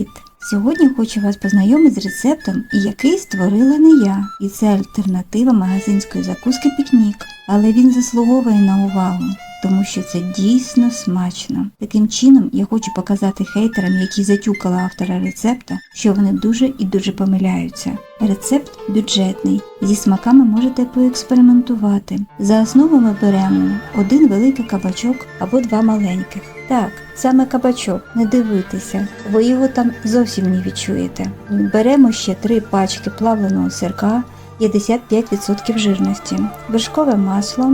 Привіт! Сьогодні хочу вас познайомити з рецептом, який створила не я. І це альтернатива магазинської закуски пікнік. Але він заслуговує на увагу, тому що це дійсно смачно. Таким чином я хочу показати хейтерам, які затюкали автора рецепта, що вони дуже і дуже помиляються. Рецепт бюджетний. Зі смаками можете поекспериментувати. За основу ми беремо один великий кабачок або два маленьких. Так, саме кабачок, не дивитися, ви його там зовсім не відчуєте. Беремо ще три пачки плавленого сирка 55% жирності, вершкове масло,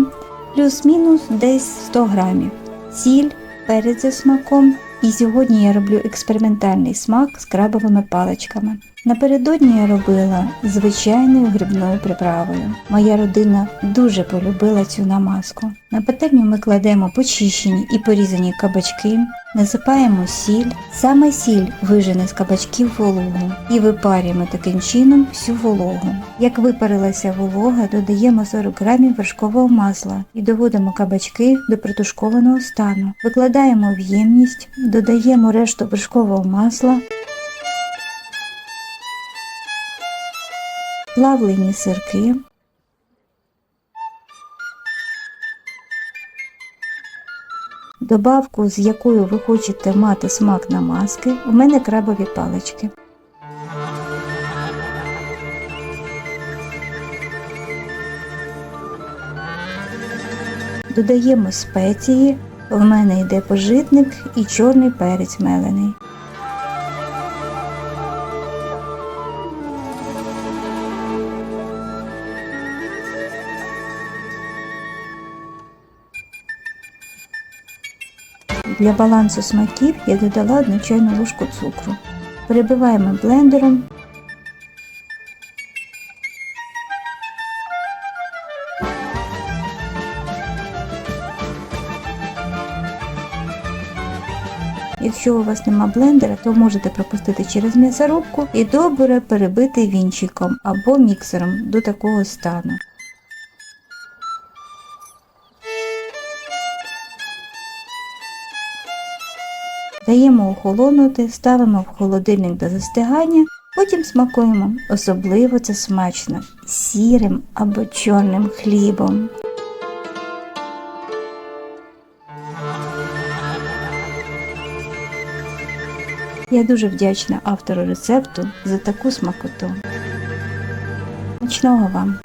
плюс-мінус десь 100 грамів, сіль, перець за смаком. І сьогодні я роблю експериментальний смак з крабовими паличками. Напередодні я робила звичайною грибною приправою. Моя родина дуже полюбила цю намазку. На пательню ми кладемо почищені і порізані кабачки, насипаємо сіль. Саме сіль вижене з кабачків вологу і випарюємо таким чином всю вологу. Як випарилася волога, додаємо 40 грамів вершкового масла і доводимо кабачки до притушкованого стану. Викладаємо в ємність, додаємо решту вершкового масла. плавлені сирки, добавку, з якою ви хочете мати смак на маски, у мене крабові палички. Додаємо спеції, в мене йде пожитник і чорний перець мелений. Для балансу смаків я додала одну чайну ложку цукру. Перебиваємо блендером. Якщо у вас нема блендера, то можете пропустити через м'ясорубку і добре перебити вінчиком або міксером до такого стану. Даємо охолонути, ставимо в холодильник до застигання, потім смакуємо. Особливо це смачно сірим або чорним хлібом. Я дуже вдячна автору рецепту за таку смакоту. Смачного вам!